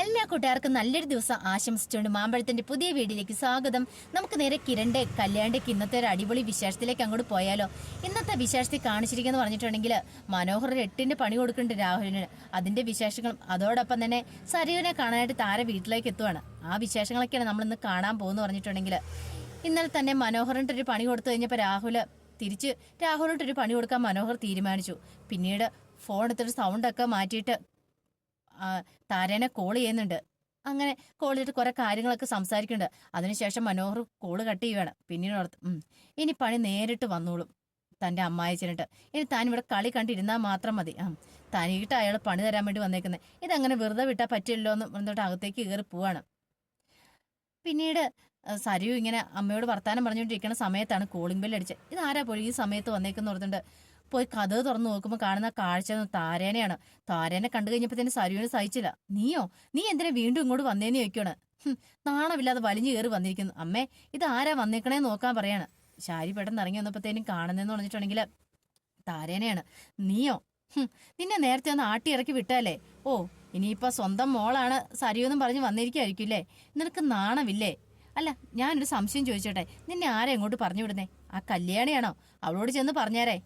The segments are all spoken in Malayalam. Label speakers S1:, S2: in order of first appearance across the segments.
S1: എല്ലാ കൂട്ടുകാർക്കും നല്ലൊരു ദിവസം ആശംസിച്ചുകൊണ്ട് മാമ്പഴത്തിന്റെ പുതിയ വീഡിയോയിലേക്ക് സ്വാഗതം. നമുക്ക് നേരെ കിരണ്ട് കല്യാണിക്ക് ഇന്നത്തെ ഒരു അടിപൊളി വിശേഷത്തിലേക്ക് അങ്ങോട്ട് പോയാലോ? ഇന്നത്തെ വിശേഷത്തിൽ കാണിച്ചിരിക്കുന്നു പറഞ്ഞിട്ടുണ്ടെങ്കിൽ മനോഹർ എട്ടിന്റെ പണി കൊടുക്കുന്നുണ്ട് രാഹുലിന്. അതിന്റെ വിശേഷങ്ങളും അതോടൊപ്പം തന്നെ സരിയുവിനെ കാണാനായിട്ട് താര വീട്ടിലേക്ക് എത്തുവാണ്. ആ വിശേഷങ്ങളൊക്കെയാണ് നമ്മൾ ഇന്ന് കാണാൻ പോകുന്നു പറഞ്ഞിട്ടുണ്ടെങ്കിൽ. ഇന്നലെ തന്നെ മനോഹറിന്റെ ഒരു പണി കൊടുത്തു കഴിഞ്ഞപ്പോൾ രാഹുൽ തിരിച്ച് ഒരു പണി കൊടുക്കാൻ മനോഹർ തീരുമാനിച്ചു. പിന്നീട് ഫോൺ എടുത്തൊരു സൗണ്ടൊക്കെ മാറ്റിയിട്ട് താരേനെ കോൾ ചെയ്യുന്നുണ്ട്. അങ്ങനെ കോൾ ചെയ്തിട്ട് കുറെ കാര്യങ്ങളൊക്കെ സംസാരിക്കുന്നുണ്ട്. അതിനുശേഷം മനോഹർ കോൾ കട്ട് ചെയ്യുകയാണ് പിന്നീട് ഓർത്ത് ഇനി പണി നേരിട്ട് വന്നോളും തന്റെ അമ്മായച്ചനിട്ട് ഇനി താൻ ഇവിടെ കളി കണ്ടിരുന്നാൽ മാത്രം മതി. ആ തനിയിട്ട് അയാൾ പണി തരാൻ വേണ്ടി വന്നേക്കുന്നത് ഇതങ്ങനെ വെറുതെ വിട്ടാൽ പറ്റില്ലല്ലോ എന്ന് എന്നിട്ട് അകത്തേക്ക് കയറി പോവാണ്. പിന്നീട് സരു ഇങ്ങനെ അമ്മയോട് വർത്താനം പറഞ്ഞുകൊണ്ടിരിക്കുന്ന സമയത്താണ് കോളിംഗ് ബെൽ അടിച്ചത്. ഇതാരാ പോലും ഈ സമയത്ത് വന്നേക്കെന്ന് ഓർത്തുണ്ട് പോയി കഥ തുറന്നു നോക്കുമ്പോൾ കാണുന്ന കാഴ്ച താരേനെയാണ്. താരേനെ കണ്ടു കഴിഞ്ഞപ്പോൾ തന്നെ സരുവിന് സഹിച്ചില്ല. നീയോ? നീ എന്തിനാ വീണ്ടും ഇങ്ങോട്ട് വന്നേന്ന് ചോദിക്കണ് നാണമില്ലാതെ വലിഞ്ഞു കയറി വന്നിരിക്കുന്നു. അമ്മേ ഇത് ആരാ വന്നേക്കണേ നോക്കാൻ പറയാണ്. ശാരി പെട്ടെന്ന് ഇറങ്ങി വന്നപ്പോഴത്തേനും കാണുന്നതെന്ന് പറഞ്ഞിട്ടുണ്ടെങ്കിൽ താരേനെയാണ്. നീയോ? നിന്നെ നേരത്തെ ഒന്ന് ആട്ടി ഇറക്കി വിട്ടാലേ ഓ ഇനിയിപ്പോ സ്വന്തം മോളാണ് സരിയെന്നും പറഞ്ഞ് വന്നിരിക്കുമായിരിക്കില്ലേ നിനക്ക് നാണമില്ലേ? അല്ല ഞാനൊരു സംശയം ചോദിച്ചോട്ടെ. നിന്നെ ആരെ എങ്ങോട്ട് പറഞ്ഞു വിടുന്നേ? ആ കല്യാണിയാണോ? അവളോട് ചെന്ന് പറഞ്ഞേരേ.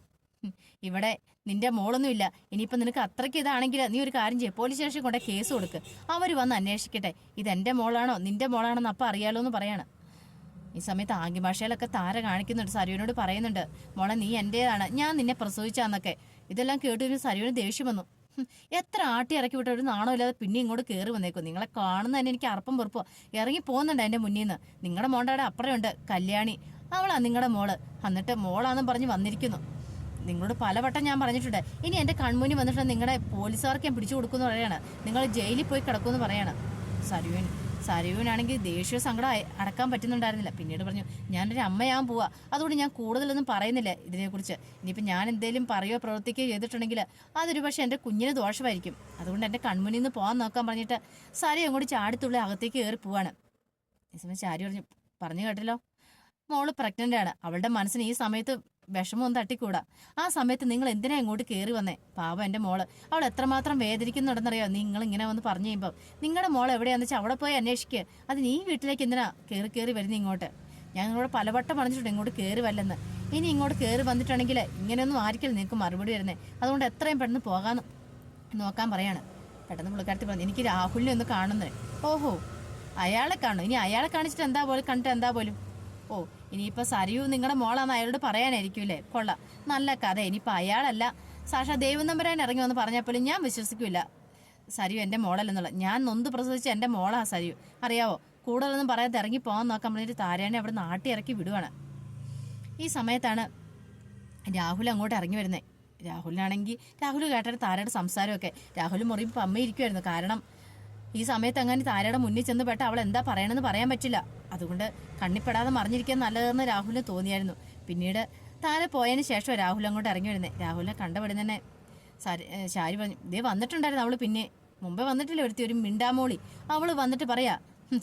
S1: ഇവിടെ നിന്റെ മോളൊന്നുമില്ല. ഇനിയിപ്പോ നിനക്ക് അത്രയ്ക്ക് ഇതാണെങ്കിൽ നീ ഒരു കാര്യം ചെയ്യ. പോലീസ് സ്റ്റേഷൻ കൊണ്ട് കേസ് കൊടുക്ക്. അവർ വന്ന് അന്വേഷിക്കട്ടെ. ഇത് എന്റെ മോളാണോ? നിന്റെ മോളാണോന്ന് അപ്പം അറിയാലോ എന്ന് പറയാണ്. ഈ സമയത്ത് ആംഗ്യ ഭാഷയിലൊക്കെ താര കാണിക്കുന്നുണ്ട്. സരുവിനോട് പറയുന്നുണ്ട് മോളെ നീ എന്റേതാണ്. ഞാൻ നിന്നെ പ്രസവിച്ചാന്നൊക്കെ. ഇതെല്ലാം കേട്ടൊരു സരുവിന് ദേഷ്യം വന്നു. എത്ര ആട്ടി ഇറക്കി വിട്ട ഒരു നാണോ ഇല്ലാതെ പിന്നെ ഇങ്ങോട്ട് കയറി വന്നേക്കും. നിങ്ങളെ കാണുന്ന തന്നെ എനിക്ക് അർപ്പം പൊറപ്പോ ഇറങ്ങി പോകുന്നുണ്ട് എന്റെ മുന്നിൽ നിന്ന് നിങ്ങളുടെ മോണ്ടയുടെ അപ്പുറമുണ്ട് കല്യാണി. അവളാ നിങ്ങളുടെ മോൾ. എന്നിട്ട് മോളാന്നും പറഞ്ഞ് വന്നിരിക്കുന്നു. നിങ്ങളോട് പലവട്ടം ഞാൻ പറഞ്ഞിട്ടുണ്ട്. ഇനി എന്റെ കൺമുന്നിൽ വന്നിട്ട് നിങ്ങളുടെ പോലീസുകാർക്ക് ഞാൻ പിടിച്ചു കൊടുക്കുമെന്ന് പറയാണ്. നിങ്ങൾ ജയിലിൽ പോയി കിടക്കുമെന്ന് പറയാണ്. സരുവിൻ സരുവിനാണെങ്കിൽ ദേഷ്യ സങ്കടം അടക്കാൻ പറ്റുന്നുണ്ടായിരുന്നില്ല. പിന്നീട് പറഞ്ഞു ഞാനൊരു അമ്മയാൻ പോവാ. അതുകൊണ്ട് ഞാൻ കൂടുതലൊന്നും പറയുന്നില്ല ഇതിനെക്കുറിച്ച്. ഇനിയിപ്പോൾ ഞാൻ എന്തെങ്കിലും പറയുകയോ പ്രവർത്തിക്കുകയോ ചെയ്തിട്ടുണ്ടെങ്കിൽ അതൊരു പക്ഷേ എന്റെ കുഞ്ഞിന് ദോഷമായിരിക്കും. അതുകൊണ്ട് എന്റെ കൺമുന്നിൽ നിന്ന് പോകാൻ നോക്കാൻ പറഞ്ഞിട്ട് സരി അങ്ങോട്ട് ചാടിത്തുള്ളി അകത്തേക്ക് കയറി പോവാണ്. ഈ സമയം ചാരി പറഞ്ഞു പറഞ്ഞു കേട്ടല്ലോ. മോൾ പ്രഗ്നന്റ് ആണ്. അവളുടെ മനസ്സിന് ഈ സമയത്ത് വിഷമമൊന്നും തട്ടിക്കൂടാ. ആ സമയത്ത് നിങ്ങൾ എന്തിനാ ഇങ്ങോട്ട് കയറി വന്നേ? പാവം എന്റെ മോൾ. അവൾ എത്രമാത്രം വേദനിക്കുന്നുണ്ടെന്നറിയോ നിങ്ങൾ ഇങ്ങനെ വന്ന് പറഞ്ഞു കഴിയുമ്പോൾ നിങ്ങളുടെ മോൾ എവിടെയാന്ന് വെച്ചാൽ അവിടെ പോയി അന്വേഷിക്കുക അത് നീ വീട്ടിലേക്ക് എന്തിനാ കയറി കയറി വരുന്നത് ഇങ്ങോട്ട്? ഞാൻ നിങ്ങളോട് പലവട്ടം പറഞ്ഞിട്ടുണ്ട് ഇങ്ങോട്ട് കയറി വല്ലെന്ന്. ഇനി ഇങ്ങോട്ട് കയറി വന്നിട്ടുണ്ടെങ്കിൽ ഇങ്ങനെയൊന്നും ആയിരിക്കില്ല നിങ്ങൾക്ക് മറുപടി വരുന്നത് അതുകൊണ്ട് എത്രയും പെട്ടെന്ന് പോകാൻ നോക്കാൻ പറയാണ്. പെട്ടെന്ന് പുള്ളിക്കാരത്തി പറഞ്ഞു എനിക്ക് രാഹുലിനെ ഒന്ന് കാണുന്നത് ഓഹോ അയാളെ കാണും. ഇനി അയാളെ കാണിച്ചിട്ട് എന്താ പോലും കണ്ടിട്ട് എന്താ പോലും? ഓ ഇനിയിപ്പോ സരിയു നിങ്ങളുടെ മോളാന്ന് അയാളോട് പറയാനായിരിക്കും അല്ലേ കൊള്ളാം. നല്ല കഥ. ഇനിയിപ്പോ അയാളല്ല. സാക്ഷാ ദൈവം നമ്പരാൻ ഇറങ്ങി വന്ന് പറഞ്ഞപ്പോലും ഞാൻ വിശ്വസിക്കില്ല. സരിയു എന്റെ മോളല്ലെന്നുള്ള ഞാൻ നൊന്ത് പ്രസവിച്ച എന്റെ മോളാ സരിയു. അറിയാവോ? കൂടുതലൊന്നും പറയാതെ ഇറങ്ങി പോകാൻ നോക്കാൻ പറഞ്ഞിട്ട് താരേനെ അവിടെ നാട്ടി ഇറക്കി വിടുവാണ്. ഈ സമയത്താണ് രാഹുൽ അങ്ങോട്ട് ഇറങ്ങി വരുന്നത് രാഹുലിനാണെങ്കിൽ രാഹുൽ കേട്ടൊരു താരയുടെ സംസാരമൊക്കെ. രാഹുൽ മുറിയും പമ്മയിരിക്കുമായിരുന്നു കാരണം ഈ സമയത്ത് അങ്ങനെ താരയുടെ മുന്നിൽ ചെന്ന് പെട്ട അവൾ എന്താ പറയണമെന്ന് പറയാൻ പറ്റില്ല. അതുകൊണ്ട് കണ്ണിപ്പെടാതെ മറിഞ്ഞിരിക്കാൻ നല്ലതെന്ന് രാഹുലിന് തോന്നിയായിരുന്നു. പിന്നീട് താര പോയതിന് ശേഷം രാഹുൽ അങ്ങോട്ട് ഇറങ്ങി വരുന്നത് രാഹുലിനെ കണ്ടപടി തന്നെ ശാരി പറഞ്ഞു ഇതേ വന്നിട്ടുണ്ടായിരുന്നു അവൾ പിന്നെ. മുമ്പേ വന്നിട്ടില്ല ഒരുത്തി ഒരു മിണ്ടാമോളി. അവൾ വന്നിട്ട് പറയാ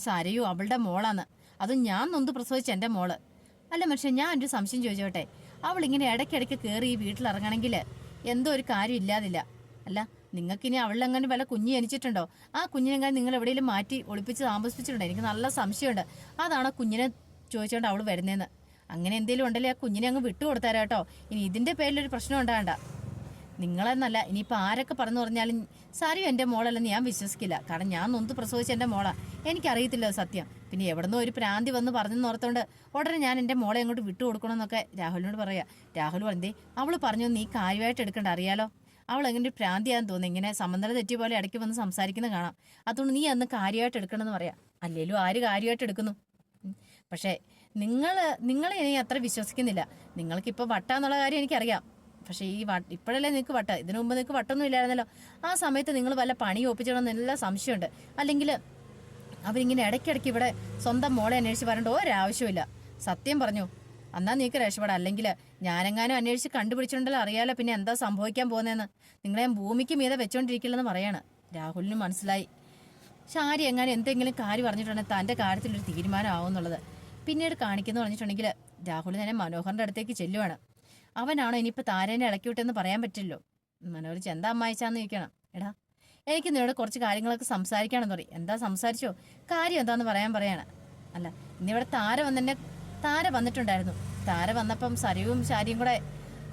S1: സാരയോ അവളുടെ മോളാന്ന്. അതും ഞാൻ നൊന്ത് പ്രസവിച്ച എന്റെ മോൾ. അല്ല മനുഷ്യൻ ഞാൻ ഒരു സംശയം ചോദിച്ചോട്ടെ. അവൾ ഇങ്ങനെ ഇടയ്ക്കിടയ്ക്ക് കയറി ഈ വീട്ടിലിറങ്ങണമെങ്കിൽ എന്തോ ഒരു കാര്യം ഇല്ലാതില്ല. അല്ല നിങ്ങൾക്കിനി അവളിലെങ്ങനെ വല്ല കുഞ്ഞ് ജനിച്ചിട്ടുണ്ടോ? ആ കുഞ്ഞിനെങ്ങനെ നിങ്ങൾ എവിടെയെങ്കിലും മാറ്റി ഒളിപ്പിച്ച് താമസിപ്പിച്ചിട്ടുണ്ടോ എനിക്ക് നല്ല സംശയമുണ്ട്. അതാണ് കുഞ്ഞിനെ ചോദിച്ചുകൊണ്ട് അവൾ വരുന്നതെന്ന് അങ്ങനെ എന്തെങ്കിലും ഉണ്ടല്ലേ ആ കുഞ്ഞിനെ അങ്ങ് വിട്ടുകൊടുത്താരാ കേട്ടോ? ഇനി ഇതിന്റെ പേരിലൊരു പ്രശ്നം ഉണ്ടാകണ്ട. നിങ്ങളെന്നല്ല ഇനിയിപ്പോൾ ആരൊക്കെ പറഞ്ഞു പറഞ്ഞാലും സാരിയും എന്റെ മോളല്ലെന്ന് ഞാൻ വിശ്വസിക്കില്ല. കാരണം ഞാൻ നൊന്ത് പ്രസവിച്ച എന്റെ മോളാണ് എനിക്കറിയത്തില്ല സത്യം. പിന്നെ എവിടുന്നോ ഒരു പ്രാന്തി വന്ന് പറഞ്ഞെന്ന് ഓർത്തോണ്ട് ഉടനെ ഞാൻ എന്റെ മോളെ അങ്ങോട്ട് വിട്ടു കൊടുക്കണമെന്നൊക്കെ രാഹുലിനോട് പറയാം. രാഹുൽ പറഞ്ഞേ അവൾ പറഞ്ഞു നീ കാര്യമായിട്ട് എടുക്കണ്ട അറിയാലോ? അവൾ എങ്ങനെ ഒരു പ്രാന്തിയാന്ന് തോന്നുന്നു. ഇങ്ങനെ സമനില തെറ്റിയ പോലെ ഇടയ്ക്ക് വന്ന് സംസാരിക്കുന്ന കാണാം. അതുകൊണ്ട് നീ അന്ന് കാര്യമായിട്ട് എടുക്കണമെന്ന് പറയാം. അല്ലേലും ആര് കാര്യമായിട്ട് എടുക്കുന്നു? പക്ഷേ നിങ്ങൾ നിങ്ങളെ ഇനി അത്ര വിശ്വസിക്കുന്നില്ല. നിങ്ങൾക്കിപ്പോൾ വട്ടാന്നുള്ള കാര്യം എനിക്കറിയാം. പക്ഷേ ഈ വട്ട ഇപ്പോഴല്ലേ നിങ്ങൾക്ക് വട്ട? ഇതിനു മുമ്പ് നിങ്ങൾക്ക് വട്ടൊന്നും ഇല്ലായിരുന്നല്ലോ. ആ സമയത്ത് നിങ്ങൾ വല്ല പണി ഒപ്പിച്ചണം എല്ലാ സംശയമുണ്ട്. അല്ലെങ്കിൽ അവരിങ്ങനെ ഇടയ്ക്കിടയ്ക്ക് ഇവിടെ സ്വന്തം മോളെ അന്വേഷിച്ച് വരേണ്ട ഒരാവശ്യമില്ല സത്യം പറഞ്ഞു? എന്നാ നീക്ക് രക്ഷപ്പെടാം. അല്ലെങ്കിൽ ഞാനെങ്ങാനും അന്വേഷിച്ച് കണ്ടുപിടിച്ചിട്ടുണ്ടല്ലോ അറിയാലോ പിന്നെ എന്താ സംഭവിക്കാൻ പോകുന്നതെന്ന് നിങ്ങളെ ഭൂമിക്ക് മീതെ വെച്ചോണ്ടിരിക്കില്ലെന്ന് പറയാണ്. രാഹുലിന് മനസ്സിലായി. ശാരി എങ്ങാനും എന്തെങ്കിലും കാര്യം പറഞ്ഞിട്ടുണ്ടെങ്കിൽ തന്റെ കാര്യത്തിലൊരു തീരുമാനമാവും എന്നുള്ളത് പിന്നീട് കാണിക്കുന്നു പറഞ്ഞിട്ടുണ്ടെങ്കിൽ രാഹുൽ തന്നെ മനോഹറിന്റെ അടുത്തേക്ക് ചെല്ലുവാണ്. അവനാണോ ഇനിയിപ്പോൾ താരേനെ ഇളക്കി വിട്ടെന്ന് പറയാൻ പറ്റില്ലോ മനോഹർ ചെന്താ അമ്മായിച്ചാന്ന് ചോദിക്കണം. എടാ എനിക്ക് നിന്നോട് കുറച്ച് കാര്യങ്ങളൊക്കെ സംസാരിക്കാണെന്ന് പറയും. എന്താ സംസാരിച്ചോ? കാര്യം എന്താന്ന് പറയാൻ പറയാണ്. അല്ല ഇന്നിവിടെ താരം വന്നെന്നെ താര വന്നിട്ടുണ്ടായിരുന്നു. താര വന്നപ്പം സരിവും ശാരിയും കൂടെ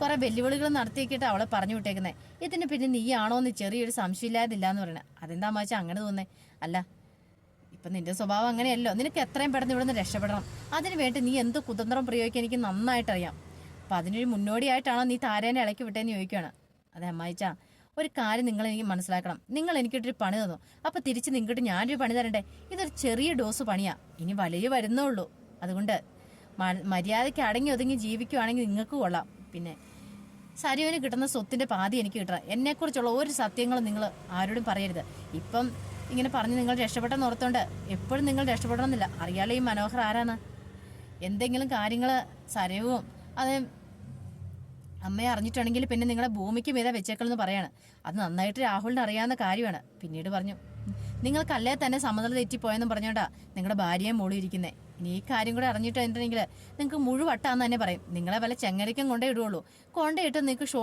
S1: കുറെ വെല്ലുവിളികൾ നടത്തിയിട്ട് അവളെ പറഞ്ഞു വിട്ടേക്കുന്നേ. ഇതിന് പിന്നെ നീയാണോ എന്ന് ചെറിയൊരു സംശയമില്ലാതില്ല എന്ന് പറയണേ. അതെന്താ മാച്ചാ അങ്ങനെ തോന്നേ അല്ല ഇപ്പൊ നിന്റെ സ്വഭാവം അങ്ങനെയല്ലോ. നിനക്ക് എത്രയും പെട്ടെന്ന് ഇവിടെ നിന്ന് രക്ഷപ്പെടണം. അതിനു വേണ്ടി നീ എന്ത് കുതന്ത്രം പ്രയോഗിക്കാൻ എനിക്ക് നന്നായിട്ട് അറിയാം അപ്പൊ അതിനൊരു മുന്നോടിയായിട്ടാണോ നീ താരേനെ ഇളക്കി വിട്ടേന്ന് ചോദിക്കുകയാണ് അതെ അമ്മായിച്ച ഒരു കാര്യം നിങ്ങൾ എനിക്ക് മനസ്സിലാക്കണം. നിങ്ങൾ എനിക്കിട്ടൊരു പണി തന്നു. അപ്പൊ തിരിച്ച് നിങ്ങൾക്ക് ഞാനൊരു പണി തരണ്ടേ? ഇതൊരു ചെറിയ ഡോസ് പണിയാ. ഇനി വലിയ വരുന്നേ ഉള്ളൂ. അതുകൊണ്ട് മര്യാദയ്ക്ക് അടങ്ങി ഒതുങ്ങി ജീവിക്കുവാണെങ്കിൽ നിങ്ങൾക്ക് കൊള്ളാം. പിന്നെ സരിവിന് കിട്ടുന്ന സ്വത്തിന്റെ പാതി എനിക്ക് കിട്ടണം. എന്നെക്കുറിച്ചുള്ള ഒരു സത്യങ്ങളും നിങ്ങൾ ആരോടും പറയരുത്. ഇപ്പം ഇങ്ങനെ പറഞ്ഞ് നിങ്ങൾ രക്ഷപ്പെട്ടെന്ന് ഓർത്തോണ്ട് എപ്പോഴും നിങ്ങൾ രക്ഷപ്പെടണമെന്നില്ല. അറിയാലോ ഈ മനോഹർ ആരാണ്? എന്തെങ്കിലും കാര്യങ്ങൾ സരവും അത് അമ്മയെ അറിഞ്ഞിട്ടുണ്ടെങ്കിൽ പിന്നെ നിങ്ങളെ ഭൂമിക്ക് മീതെ വെച്ചേക്കളെന്ന് പറയാണ്. അത് നന്നായിട്ട് രാഹുലിന് അറിയാവുന്ന കാര്യമാണ്. പിന്നീട് പറഞ്ഞു നിങ്ങൾക്കല്ലേ തന്നെ സമനില തെറ്റിപ്പോയെന്നും പറഞ്ഞോണ്ടാ നിങ്ങളുടെ ഭാര്യയെ മൂളിയിരിക്കുന്നേ ഇനി ഈ കാര്യം കൂടെ അറിഞ്ഞിട്ടുണ്ടെങ്കിൽ നിങ്ങൾക്ക് മുഴുവട്ടാന്ന് തന്നെ പറയും. നിങ്ങളെ വല്ല ചെങ്ങരയ്ക്കും കൊണ്ടേ ഇടുള്ളൂ. കൊണ്ടേയിട്ട് നിങ്ങൾക്ക് ഷോ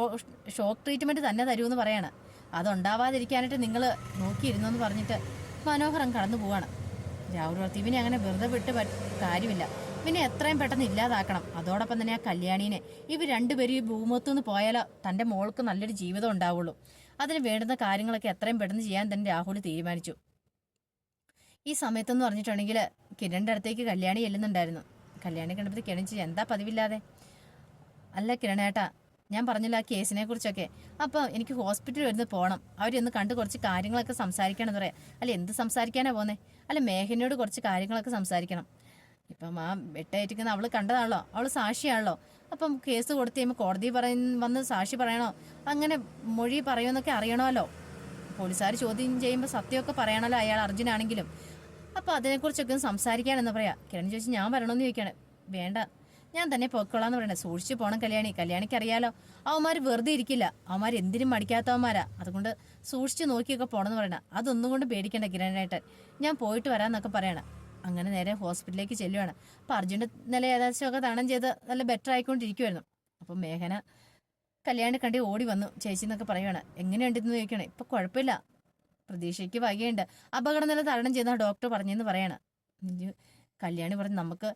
S1: ഷോക്ക് ട്രീറ്റ്മെന്റ് തന്നെ തരുമെന്ന് പറയാണ്. അതുണ്ടാവാതിരിക്കാനായിട്ട് നിങ്ങൾ നോക്കിയിരുന്നു എന്ന് പറഞ്ഞിട്ട് മനോഹരം കടന്നു പോവാണ്. രാഹുൽ ഇവനെ അങ്ങനെ വെറുതെ വിട്ട് കാര്യമില്ല. ഇവനെ എത്രയും പെട്ടെന്ന് ഇല്ലാതാക്കണം. അതോടൊപ്പം തന്നെ ആ കല്യാണീനെ ഇവ രണ്ടുപേരും ഈ ഭൂമത്തു നിന്ന് പോയാലോ തന്റെ മോൾക്ക് നല്ലൊരു ജീവിതം ഉണ്ടാവുള്ളൂ. അതിന് വേണ്ടുന്ന കാര്യങ്ങളൊക്കെ എത്രയും പെട്ടെന്ന് ചെയ്യാൻ തന്നെ രാഹുൽ തീരുമാനിച്ചു. ഈ സമയത്തെന്ന് പറഞ്ഞിട്ടുണ്ടെങ്കിൽ കിരണിന്റെ അടുത്തേക്ക് കല്യാണി ചെല്ലുന്നുണ്ടായിരുന്നു. കല്യാണി കണ്ടപ്പോൾ കിരൺ ചോദിച്ചു, എന്താ പതിവില്ലാതെ? അല്ല കിരണേട്ടാ ഞാൻ പറഞ്ഞില്ല ആ കേസിനെ കുറിച്ചൊക്കെ. അപ്പോൾ എനിക്ക് ഹോസ്പിറ്റലിൽ വരുന്ന് പോകണം അവരൊന്ന് കണ്ട് കുറച്ച് കാര്യങ്ങളൊക്കെ സംസാരിക്കണം എന്ന് പറയാം. അല്ല എന്ത് സംസാരിക്കാനാ പോന്നെ? അല്ല മേഘനയോട് കുറച്ച് കാര്യങ്ങളൊക്കെ സംസാരിക്കണം. ഇപ്പം ആ വെട്ടേറ്റിക്കുന്ന അവൾ കണ്ടതാണല്ലോ. അവൾ സാക്ഷിയാണല്ലോ. അപ്പം കേസ് കൊടുത്ത് കഴിയുമ്പോൾ കോടതി പറയുന്ന വന്ന് സാക്ഷി പറയണോ? അങ്ങനെ മൊഴി പറയുമെന്നൊക്കെ അറിയണമല്ലോ. പോലീസുകാർ ചോദ്യം ചെയ്യുമ്പോൾ സത്യമൊക്കെ പറയണമല്ലോ അയാൾ അർജുനാണെങ്കിലും. അപ്പോൾ അതിനെക്കുറിച്ചൊക്കെ ഒന്ന് സംസാരിക്കാനെന്ന് പറയാ. കിരൺ ചോദിച്ചു ഞാൻ വരണമെന്ന് ചോദിക്കാണ്. വേണ്ട. ഞാൻ തന്നെ പൊക്കോളാന്ന് പറയണേ. സൂക്ഷിച്ചു പോണം കല്യാണി. കല്യാണിക്ക് അറിയാലോ അവന്മാർ വെറുതെ ഇരിക്കില്ല. അവന്മാർ എന്തിനും മടിക്കാത്തവന്മാരാ അതുകൊണ്ട് സൂക്ഷിച്ചു നോക്കിയൊക്കെ പോണെന്ന് പറയണ. അതൊന്നും കൊണ്ട് പേടിക്കണ്ട കിരണേട്ടൻ ഞാൻ പോയിട്ട് വരാന്നൊക്കെ പറയണം. അങ്ങനെ നേരെ ഹോസ്പിറ്റലിലേക്ക് ചെല്ലുവാണ്. അപ്പൊ അർജുന്റെ നില ഏകദേശമൊക്കെ തണം ചെയ്ത് നല്ല ബെറ്റർ ആയിക്കൊണ്ടിരിക്കുവായിരുന്നു. അപ്പൊ മേഘന കല്യാണി കണ്ടി ഓടി വന്നു ചേച്ചി എന്നൊക്കെ പറയുവാണ് എങ്ങനെയുണ്ടെന്ന് ചോദിക്കണേ. ഇപ്പൊ കുഴപ്പമില്ല. പ്രതീക്ഷയ്ക്ക് വകയുണ്ട്. അപകടനില തരണം ചെയ്ത ഡോക്ടർ പറഞ്ഞെന്ന് പറയാണ്. കല്യാണി പറഞ്ഞു നമുക്ക്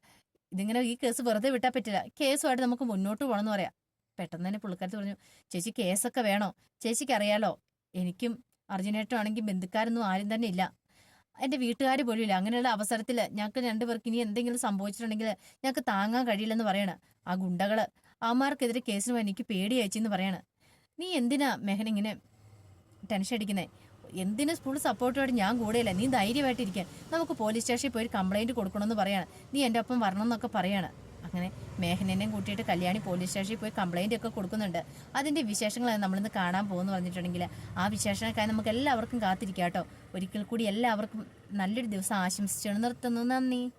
S1: ഇതിങ്ങനെ ഈ കേസ് വെറുതെ വിട്ടാൽ പറ്റില്ല. കേസുമായിട്ട് നമുക്ക് മുന്നോട്ട് പോകണം എന്ന് പറയാം. പെട്ടെന്ന് തന്നെ പുള്ളിക്കാരത്ത് പറഞ്ഞു ചേച്ചി കേസൊക്കെ വേണോ? ചേച്ചിക്ക് അറിയാലോ? എനിക്കും അർജുനേട്ടും ആണെങ്കിൽ ബന്ധുക്കാരൊന്നും ആരും തന്നെ ഇല്ല. എന്റെ വീട്ടുകാർ പോലും ഇല്ല. അങ്ങനെയുള്ള അവസരത്തിൽ ഞങ്ങൾക്ക് രണ്ടുപേർക്ക് ഇനി എന്തെങ്കിലും സംഭവിച്ചിട്ടുണ്ടെങ്കിൽ ഞങ്ങൾക്ക് താങ്ങാൻ കഴിയില്ലെന്ന് പറയണ. ആ ഗുണ്ടകൾ അമ്മമാർക്കെതിരെ കേസിന് എനിക്ക് പേടി അയച്ചെന്ന് പറയാണ്. നീ എന്തിനാ മെഹൻ ഇങ്ങനെ ടെൻഷൻ അടിക്കുന്നേ? എന്തിനു സ്കൂൾ സപ്പോർട്ടോടെ ഞാൻ കൂടെയില്ല? നീ ധൈര്യമായിട്ടിരിക്കാൻ നമുക്ക് പോലീസ് സ്റ്റേഷനിൽ പോയി കംപ്ലൈന്റ് കൊടുക്കണമെന്ന് പറയാണ്. നീ എന്റെ ഒപ്പം വരണം എന്നൊക്കെ പറയാണ്. അങ്ങനെ മേഘനെയും കൂട്ടിയിട്ട് കല്യാണി പോലീസ് സ്റ്റേഷനിൽ പോയി കംപ്ലൈന്റ് ഒക്കെ കൊടുക്കുന്നുണ്ട്. അതിന്റെ വിശേഷങ്ങളാണ് നമ്മളിന്ന് കാണാൻ പോകുന്നു പറഞ്ഞിട്ടുണ്ടെങ്കിൽ ആ വിശേഷങ്ങൾക്കായി നമുക്ക് എല്ലാവർക്കും കാത്തിരിക്കാം കേട്ടോ. ഒരിക്കൽ കൂടി എല്ലാവർക്കും നല്ലൊരു ദിവസം ആശംസിച്ചു നിർത്തുന്നു. നന്ദി.